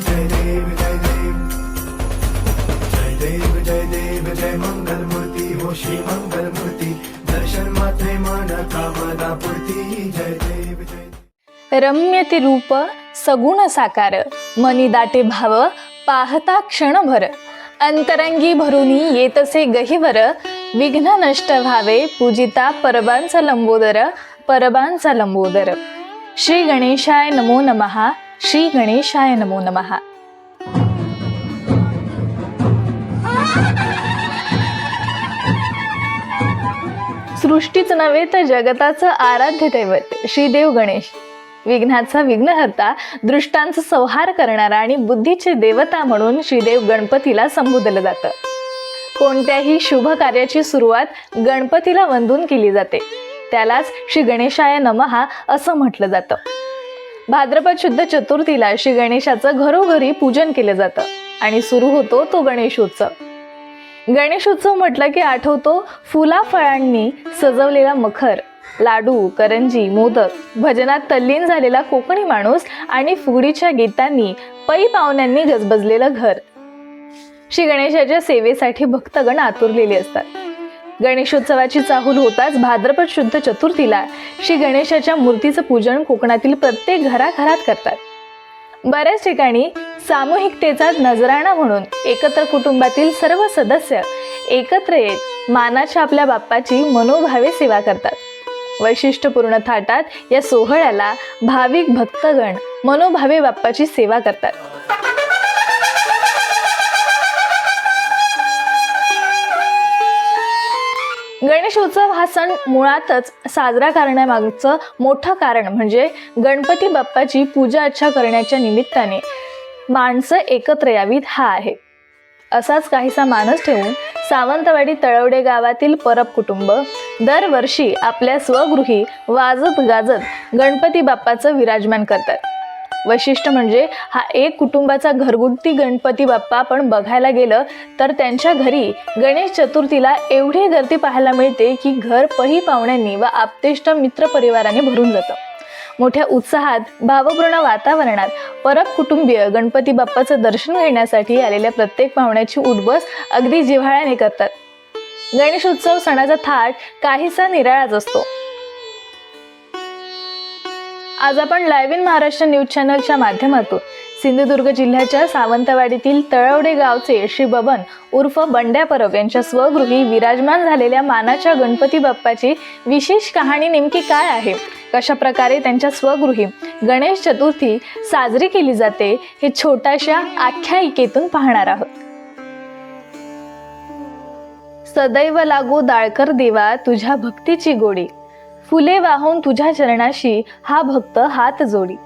जय देव जय देव जय देव जय देव जय मंगल मूर्ती मंगल मूर्ती दर्शन मात्रे मन कामदा पूर्ती जय देव जय रम्य ते रूप सगुण साकार मनी दाटे भाव पाहता क्षणभर। अंतरंगी भरुनी येतसे गहिवर विघ्न नष्ट व्हावे पूजिता परबांचा लंबोदर परबांचा लंबोदर। श्री गणेशाय नमो नमः। श्री गणेशाय नमो नमः. सृष्टीच नव्हे तर जगताचं आराध्य दैवत श्रीदेव गणेश. विघ्नाचा विघ्नहर्ता दृष्टांचा संहार करणारा आणि बुद्धीचे देवता म्हणून श्रीदेव गणपतीला संबोधलं जातं. कोणत्याही शुभ कार्याची सुरुवात गणपतीला वंदून केली जाते. त्यालाच श्री गणेशाय नमहा असं म्हटलं जातं. भाद्रपद शुद्ध चतुर्थीला श्री गणेशाचं घरोघरी पूजन केलं जातं आणि सुरू होतो तो गणेशोत्सव. गणेशोत्सव म्हटलं की आठवतो फुला फळांनी सजवलेला मखर लाडू करंजी मोदक भजनात तल्लीन झालेला कोकणी माणूस आणि फुगडीच्या गीतांनी पै पाहुण्यांनी गजबजलेलं घर. श्री गणेशाच्या सेवेसाठी भक्तगण आतुरलेले असतात. गणेशोत्सवाची चाहूल होताच भाद्रपद शुद्ध चतुर्थीला श्री गणेशाच्या मूर्तीचं पूजन कोकणातील प्रत्येक घराघरात करतात. बऱ्याच ठिकाणी सामूहिकतेचा नजराणा म्हणून एकत्र कुटुंबातील सर्व सदस्य एकत्र येत मानाच्या आपल्या बाप्पाची मनोभावे सेवा करतात. वैशिष्ट्यपूर्ण थाटात या सोहळ्याला भाविक भक्तगण मनोभावे बाप्पाची सेवा करतात. गणेशोत्सव हा सण मुळातच साजरा करण्यामागचं मोठं कारण म्हणजे गणपती बाप्पाची पूजा अर्चा करण्याच्या निमित्ताने माणसं एकत्र यावीत हा आहे. असाच काहीसा मानस ठेवून सावंतवाडी तळवडे गावातील परब कुटुंब दरवर्षी आपल्या स्वगृही वाजत गाजत गणपती बाप्पाचं विराजमान करतात. वैशिष्ट्य म्हणजे हा एक कुटुंबाचा घरगुती गणपती बाप्पा आपण बघायला गेलं तर त्यांच्या घरी गणेश चतुर्थीला एवढी गर्दी पाहायला मिळते की घर पही पाहुण्यांनी व आप्तेष्ट मित्र परिवाराने भरून जातं. मोठ्या उत्साहात भावपूर्ण वातावरणात परब कुटुंबीय गणपती बाप्पाचं दर्शन घेण्यासाठी आलेल्या प्रत्येक पाहुण्याची उठबस अगदी जिव्हाळ्याने करतात. गणेशोत्सव सणाचा थाट काहीसा निराळाच असतो. आज आपण लाईव्ह इन महाराष्ट्र न्यूज चॅनलच्या माध्यमातून सिंधुदुर्ग जिल्ह्याच्या सावंतवाडीतील तळवडे गावचे श्री बबन उर्फ बंड्या परब यांच्या स्वगृही विराजमान झालेल्या मानाच्या गणपती बाप्पाची विशेष कहाणी नेमकी काय आहे? कशा प्रकारे त्यांच्या स्वगृही गणेश चतुर्थी साजरी केली जाते हे छोट्याशा आख्यायिकेतून पाहणार आहोत. सदैव लागू दाळकर देवा तुझ्या भक्तीची गोडी. फुले वाहून तुझ्या चरणाशी हा भक्त हात जोडी.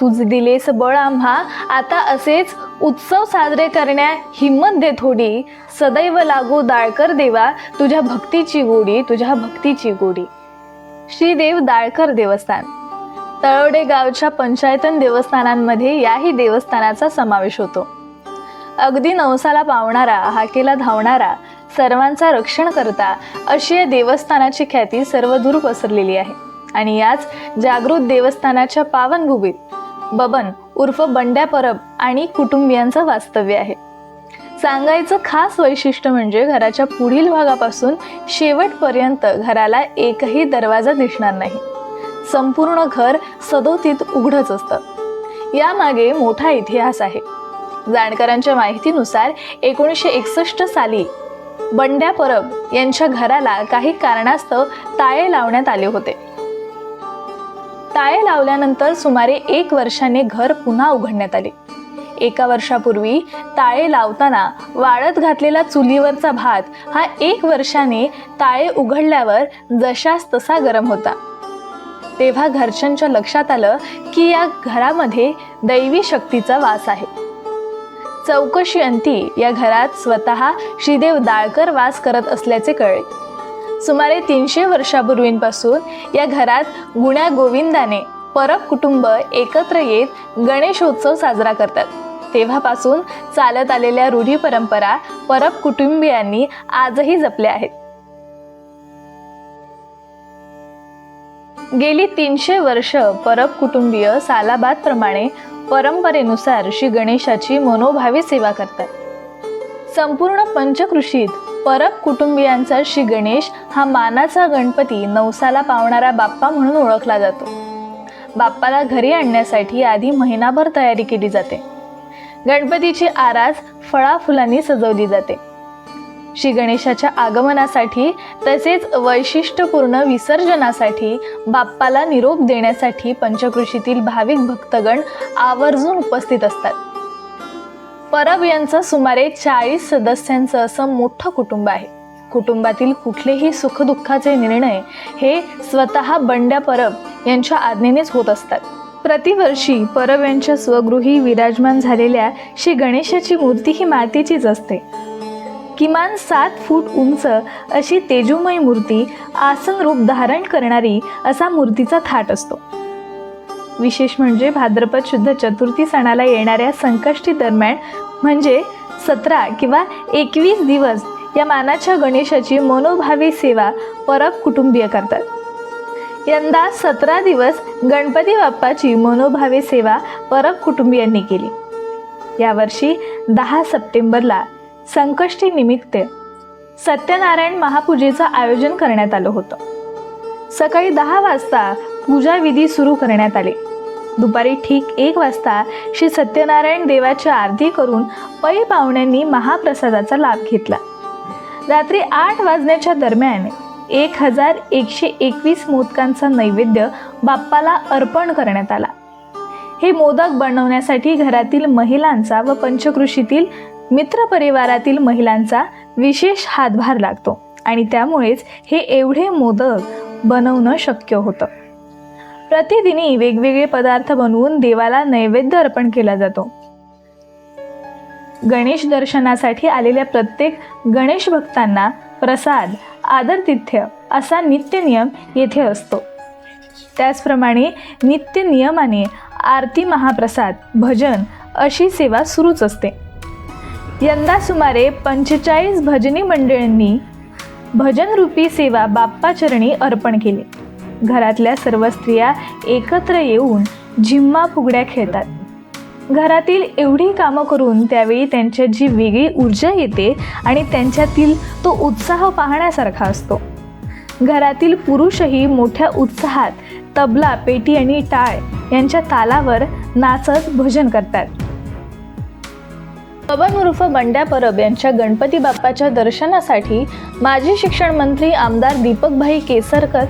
तुझ दिलेस बळ आम्हा आता असेच उत्सव साजरे करण्या हिंमत दे थोडी. सदैव लागो दाळकर देवा तुझ्या भक्तीची गोडी तुझ्या भक्तीची गोडी. श्रीदेव दाळकर देवस्थान. तळवडे गावच्या पंचायतन देवस्थानांमध्ये याही देवस्थानाचा समावेश होतो. अगदी नवसाला पावणारा हाकेला धावणारा सर्वांचा रक्षण करता अशी या देवस्थानाची ख्याती सर्वदूर पसरलेली आहे. आणि याच जागृत देवस्थानाच्या पावनभूमीत बबन उर्फ बंड्या परब आणि कुटुंबियांचं वास्तव्य आहे. सांगायचं खास वैशिष्ट्य म्हणजे घराच्या पुढील भागापासून शेवटपर्यंत घराला एकही दरवाजा दिसणार नाही. संपूर्ण घर सदोतीत उघडच असतं. यामागे मोठा इतिहास आहे. जाणकारांच्या माहितीनुसार एकोणीसशे एकसष्ट साली बंड्या परब यांच्या घराला काही कारणास्तव ताळे लावण्यात आले होते. ताळे लावल्यानंतर सुमारे एक वर्षाने घर पुन्हा उघडण्यात आले. एका वर्षापूर्वी ताळे लावताना वाळत घातलेला चुलीवरचा भात हा एक वर्षाने ताळे उघडल्यावर जशास तसा गरम होता. तेव्हा घरच्यांच्या लक्षात आलं की या घरामध्ये दैवी शक्तीचा वास आहे. चौकशीअंती या घरात स्वतः श्रीदेव दाळकर वास करत असल्याचे कळले. सुमारे तीनशे वर्षापूर्वींपासून या घरात गुण्या गोविंदाने परब कुटुंब एकत्र येत गणेशोत्सव साजरा करतात. तेव्हापासून चालत आलेल्या रूढी परंपरा परब कुटुंबियांनी आजही जपल्या आहेत. गेली तीनशे वर्ष परब कुटुंबीय सालाबादप्रमाणे परंपरेनुसार श्री गणेशाची मनोभावी सेवा करतात. संपूर्ण पंचकृषीत परब कुटुंबियांचा श्री गणेश हा मानाचा गणपती नवसाला पावणारा बाप्पा म्हणून ओळखला जातो. बाप्पाला घरी आणण्यासाठी आधी महिनाभर तयारी केली जाते. गणपतीची आरास फळाफुलांनी सजवली जाते. श्री गणेशाच्या आगमनासाठी तसेच वैशिष्ट्यपूर्ण विसर्जनासाठी बाप्पाला निरोप देण्यासाठी पंचकृषीतील भाविक भक्तगण आवर्जून उपस्थित असतात. परब यांचं सुमारे चाळीस सदस्यांचं असं मोठं कुटुंब आहे. कुटुंबातील कुठलेही सुखदुःखाचे निर्णय हे स्वतः बंड्या परब यांच्या आज्ञेनेच होत असतात. प्रतिवर्षी परब यांच्या स्वगृही विराजमान झालेल्या श्री गणेशाची मूर्ती ही मातीचीच असते. किमान सात फूट उंच अशी तेजोमय मूर्ती आसन रूप धारण करणारी असा मूर्तीचा थाट असतो. विशेष म्हणजे भाद्रपद शुद्ध चतुर्थी सणाला येणाऱ्या संकष्टी दरम्यान म्हणजे सतरा किंवा एकवीस दिवस या मानाच्या गणेशाची मनोभावी सेवा परब कुटुंबीय करतात. यंदा सतरा दिवस गणपती बाप्पाची मनोभावी सेवा परब कुटुंबियांनी केली. यावर्षी दहा सप्टेंबरला संकष्टी निमित्त सत्यनारायण महापूजेचं आयोजन करण्यात आलं होतं. सकाळी दहा वाजता पूजाविधी सुरू करण्यात आले. दुपारी ठीक एक वाजता श्री सत्यनारायण देवाची आरती करून पै पाहुण्यांनी महाप्रसादाचा लाभ घेतला. रात्री आठ वाजण्याच्या दरम्यान एक हजार एकशे एकवीस मोदकांचा नैवेद्य बाप्पाला अर्पण करण्यात आला. हे मोदक बनवण्यासाठी घरातील महिलांचा व पंचकृषीतील मित्रपरिवारातील महिलांचा विशेष हातभार लागतो आणि त्यामुळेच हे एवढे मोदक बनवणं शक्य होतं. प्रतिदिनी वेगवेगळे पदार्थ बनवून देवाला नैवेद्य अर्पण केला जातो. गणेश दर्शनासाठी आलेल्या प्रत्येक गणेश भक्तांना प्रसाद आदरतिथ्य असा नित्य नियम येथे असतो. त्याचप्रमाणे नित्य नियमाने आरती महाप्रसाद भजन अशी सेवा सुरूच असते. यंदा सुमारे पंचेचाळीस भजनी मंडळींनी भजनरूपी सेवा बाप्पाचरणी अर्पण केली. घरातल्या सर्व स्त्रिया एकत्र येऊन झिम्मा फुगड्या खेळतात. घरातील एवढी कामं करून त्यावेळी त्यांच्या जी वेगळी ऊर्जा येते आणि त्यांच्यातील तो उत्साह पाहण्यासारखा असतो. घरातील पुरुषही मोठ्या उत्साहात तबला पेटी आणि टाळ यांच्या तालावर नाचत भजन करतात. बबन उर्फ बंड्या परब यांच्या गणपती बाप्पाच्या दर्शनासाठी माजी शिक्षण मंत्री आमदार दीपकभाई केसरकर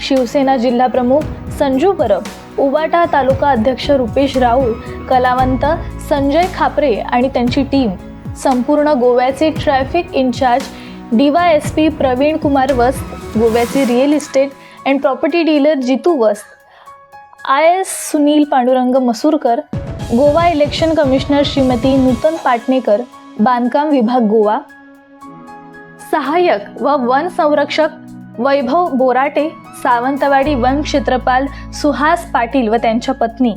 शिवसेना जिल्हा प्रमुख संजू परब उबाटा तालुका अध्यक्ष रुपेश राऊळ कलावंत संजय खापरे आणि त्यांची टीम संपूर्ण गोव्याचे traffic incharge DY S P Praveen Kumar Vast गोव्याचे real estate and property dealer Jitu Vast I S Sunil Pandurang Masurkar Goa election commissioner Shrimati Nutan Patnekar बांधकाम विभाग गोवा. सहाय्यक व वन संरक्षक वैभव बोराटे सावंतवाडी वन क्षेत्रपाल सुहास पाटील व त्यांच्या पत्नी.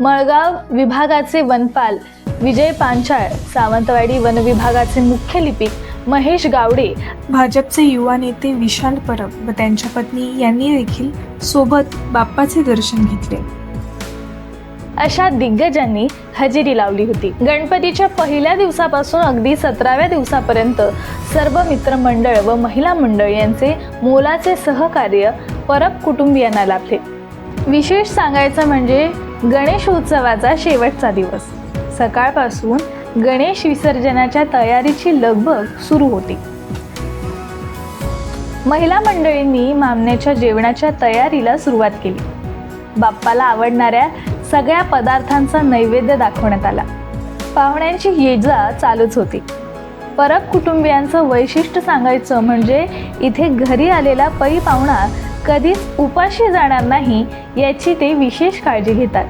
मळगाव विभागाचे वनपाल विजय पांचाळ सावंतवाडी वन विभागाचे मुख्य लिपिक महेश गावडे. भाजपचे युवा नेते विशाल परब व त्यांच्या पत्नी यांनी देखील सोबत बाप्पाचे दर्शन घेतले. अशा दिग्गजांनी हजेरी लावली होती. गणपतीच्या पहिल्या दिवसापासून अगदी सतराव्या दिवसापर्यंत सर्व मित्रमंडळ व महिला मंडळ यांचे मोलाचे सहकार्य परब कुटुंबियांना लाभले. विशेष सांगायचं म्हणजे गणेश उत्सवाचा शेवटचा दिवस. सकाळपासून गणेश विसर्जनाच्या तयारीची लगबग सुरू होती. महिला मंडळींनी मामण्याच्या जेवणाच्या तयारीला सुरुवात केली. बाप्पाला आवडणाऱ्या सगळ्या पदार्थांचा नैवेद्य दाखवण्यात आला. पाहुण्यांची ये जा चालूच होती. परब कुटुंबियांचं वैशिष्ट्य सांगायचं म्हणजे इथे घरी आलेला पै पाहुणा कधीच उपाशी जाणार नाही याची ते विशेष काळजी घेतात.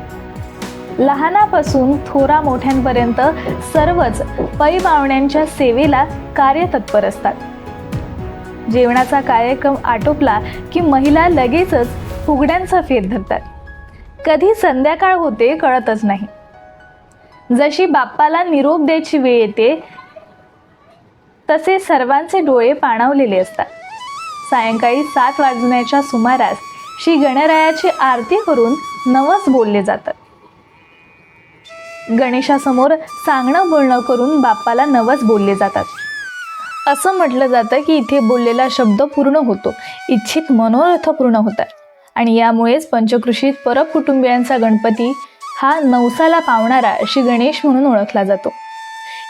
लहानापासून थोरा मोठ्यांपर्यंत सर्वच पै पाहुण्यांच्या सेवेला कार्यतत्पर असतात. जेवणाचा कार्यक्रम आटोपला की महिला लगेचच फुगड्यांचा फेर धरतात. कधी संध्याकाळ होते कळतच नाही. जशी बाप्पाला निरोप द्यायची वेळ येते तसे सर्वांचे डोळे पाणावलेले असतात. सायंकाळी सात वाजण्याच्या सुमारास श्री गणरायाची आरती करून नवस बोलले जातात. गणेशासमोर सांगणं बोलणं करून बाप्पाला नवस बोलले जातात. असं म्हटलं जातं की इथे बोललेला शब्द पूर्ण होतो. इच्छित मनोरथ पूर्ण होतात. आणि यामुळेच पंचकृषीत परब कुटुंबियांचा गणपती हा नवसाला पावणारा श्री गणेश म्हणून ओळखला जातो.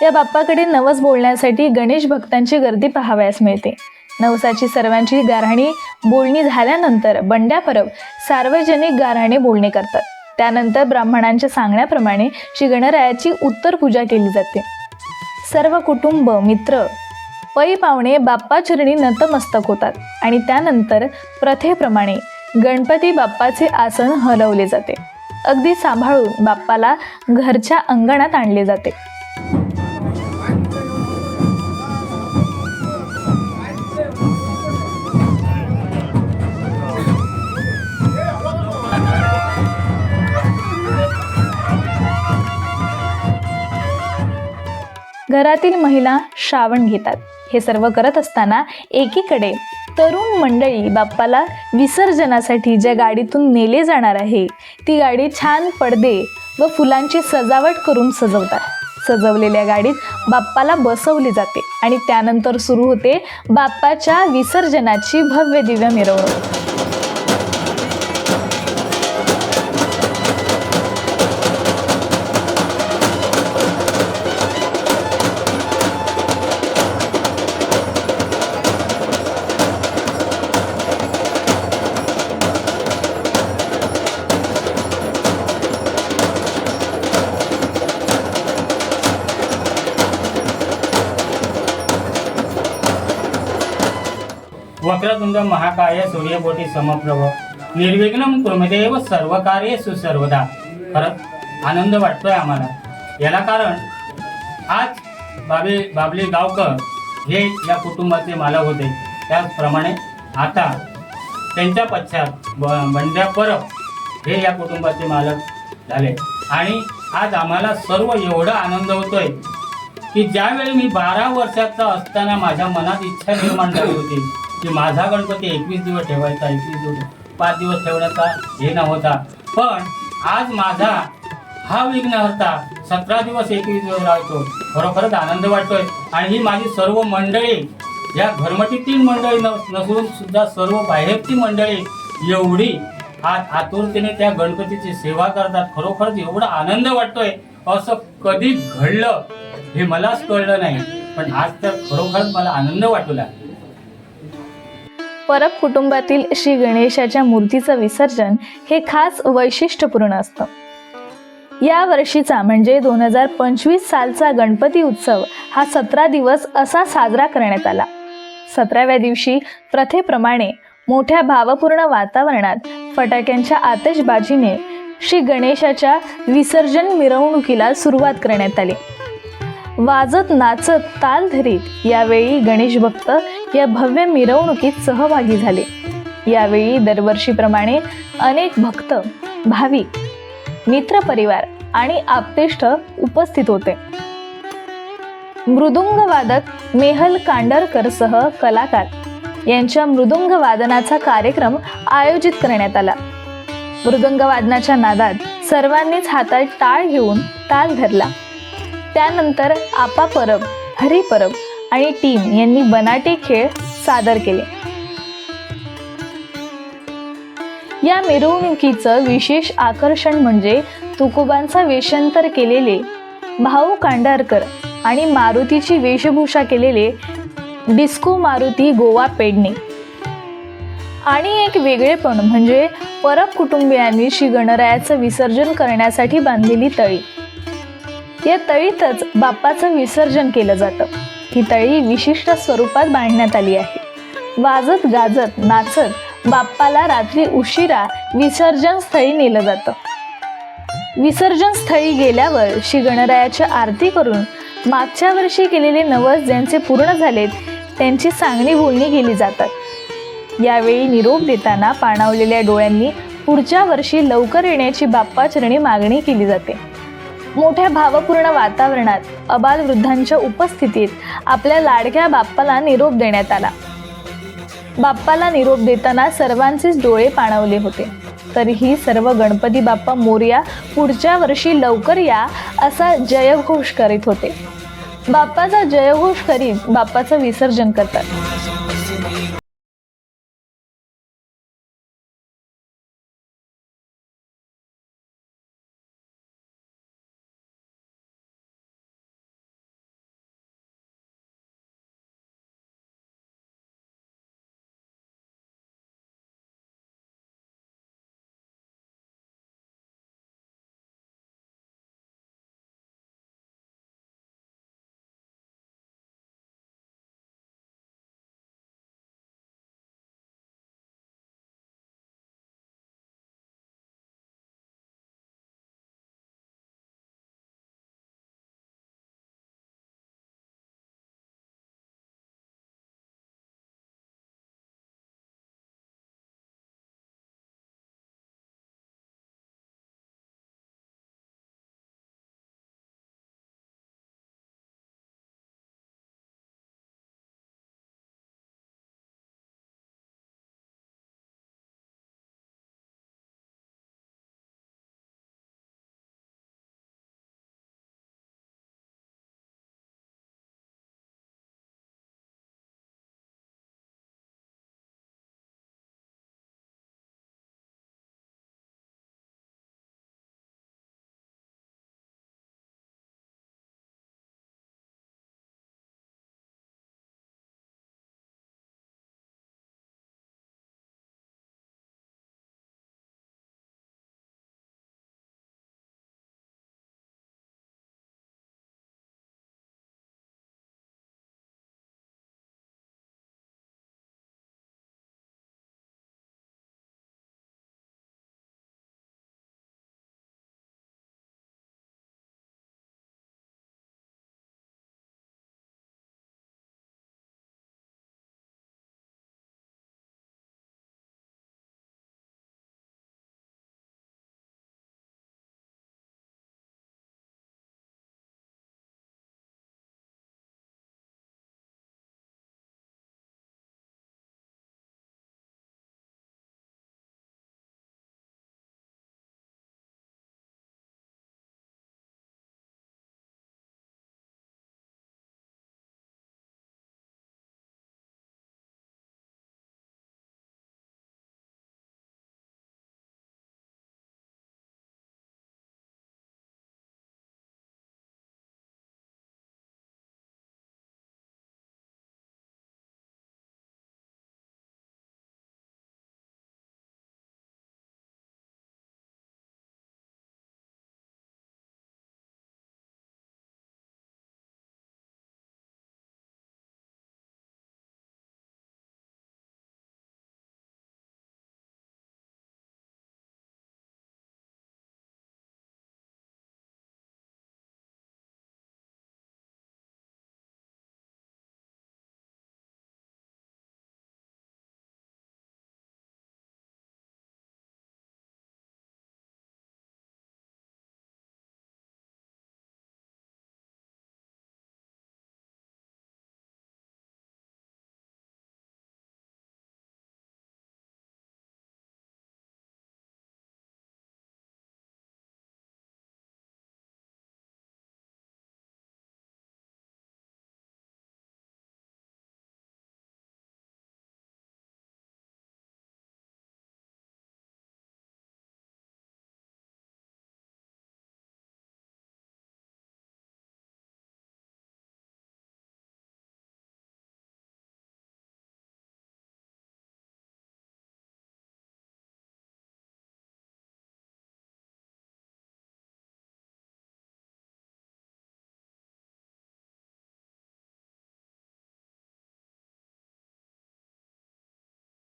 या बाप्पाकडे नवस बोलण्यासाठी गणेश भक्तांची गर्दी पाहावयास मिळते. नवसाची सर्वांची गारहाणी बोलणी झाल्यानंतर बंड्या परब सार्वजनिक गारहाणे बोलणे करतात. त्यानंतर ब्राह्मणांच्या सांगण्याप्रमाणे श्री गणरायाची उत्तर पूजा केली जाते. सर्व कुटुंब मित्र पै पाहुणे बाप्पाचरणी नतमस्तक होतात आणि त्यानंतर प्रथेप्रमाणे गणपती बाप्पाचे आसन हलवले जाते. अगदी सांभाळून बाप्पाला घरच्या अंगणात आणले जाते. घरातील महिला श्रावण घेतात. हे सर्व करत असताना एकीकडे तरुण मंडळी बाप्पाला विसर्जनासाठी ज्या गाडीतून नेले जाणार आहे ती गाडी छान पडदे व फुलांची सजावट करून सजवतात. सजवलेल्या गाडीत बाप्पाला बसवली जाते आणि त्यानंतर सुरू होते बाप्पाच्या विसर्जनाची भव्य दिव्य मिरवणूक. वक्रतुंड महाकाय सूर्यकोटी समप्रभ. निर्विघ्न कुर्मदेव सर्व कार्य सुसर्वदा. खरंच आनंद वाटतोय आम्हाला. याला कारण आज बाबे बाबले गावकर हे या कुटुंबाचे मालक होते. त्याचप्रमाणे आता त्यांच्या पश्चात ब- बंड्या परब हे या कुटुंबाचे मालक झाले. आणि आज आम्हाला सर्व एवढा आनंद होतोय की ज्यावेळी मी बारा वर्षाचा असताना माझ्या मनात इच्छा निर्माण झाली होती की माझा गणपती एकवीस दिवस ठेवायचा एकवीस दिवस पाच दिवस ठेवण्याचा हे नव्हता. पण आज माझा हा विघ्नहर्ता सतरा दिवस एकवीस दिवस राहतो. खरोखरच आनंद वाटतोय. आणि ही माझी सर्व मंडळी या घरमटीतील मंडळी नसून सुद्धा सर्व बाहेरची मंडळी एवढी आज आतुरतेने त्या गणपतीची सेवा करतात. खरोखरच एवढा आनंद वाटतोय. असं कधी घडलं हे मलाच कळलं नाही. पण आज तर खरोखरच मला आनंद वाटू लागला. परब कुटुंबातील श्री गणेशाच्या मूर्तीचं विसर्जन हे खास वैशिष्ट्यपूर्ण असतं. या वर्षीचा म्हणजे दोन हजार पंचवीस सालचा गणपती उत्सव हा सतरा दिवस असा साजरा करण्यात आला. सतराव्या दिवशी प्रथेप्रमाणे मोठ्या भावपूर्ण वातावरणात फटाक्यांच्या आतषबाजीने श्री गणेशाच्या विसर्जन मिरवणुकीला सुरुवात करण्यात आली. वाजत नाचत ताल धरीत यावेळी गणेश भक्त या भव्य मिरवणुकीत सहभागी झाले. यावेळी दरवर्षीप्रमाणे अनेक भक्त भाविक मित्रपरिवार आणि आप्तेष्ट उपस्थित होते. मृदुंग वादक मेहल कांडरकर सह कलाकार यांच्या मृदुंग वादनाचा कार्यक्रम आयोजित करण्यात आला. मृदुंग वादनाच्या नादात सर्वांनीच हातात टाळ घेऊन ताल धरला. त्यानंतर आपा परब हरी परब आणि टीम यांनी बनाटे खेळ सादर केले. या मिरवणुकीचं विशेष आकर्षण म्हणजे तुकोबांचा वेषांतर केलेले भाऊ कांडारकर आणि मारुतीची वेशभूषा केलेले डिस्को मारुती गोवा पेडणे. आणि एक वेगळेपण म्हणजे परब कुटुंबियांनी श्री गणरायाचं विसर्जन करण्यासाठी बांधलेली तळी. या तळीतच बाप्पाचं विसर्जन केलं जातं. ही तळी विशिष्ट स्वरूपात बांधण्यात आली आहे. वाजत गाजत नाचत बाप्पाला रात्री उशिरा विसर्जन स्थळी नेलं जातं. विसर्जन स्थळी गेल्यावर श्री गणरायाची आरती करून मागच्या वर्षी केलेले नवस ज्यांचे पूर्ण झालेत त्यांची सांगणी बोलणी केली जातात. यावेळी निरोप देताना पाणावलेल्या डोळ्यांनी पुढच्या वर्षी लवकर येण्याची बाप्पाचरणी मागणी केली जाते. मोठ्या भावपूर्ण वातावरणात अबालवृद्धांच्या उपस्थितीत आपल्या लाडक्या बाप्पाला निरोप देण्यात आला. बाप्पाला निरोप देताना सर्वांचेच डोळे पाणावले होते. तरीही सर्व गणपती बाप्पा मोर्या पुढच्या वर्षी लवकर या असा जयघोष करीत होते. बाप्पाचा जयघोष करीत बाप्पाचं विसर्जन करतात.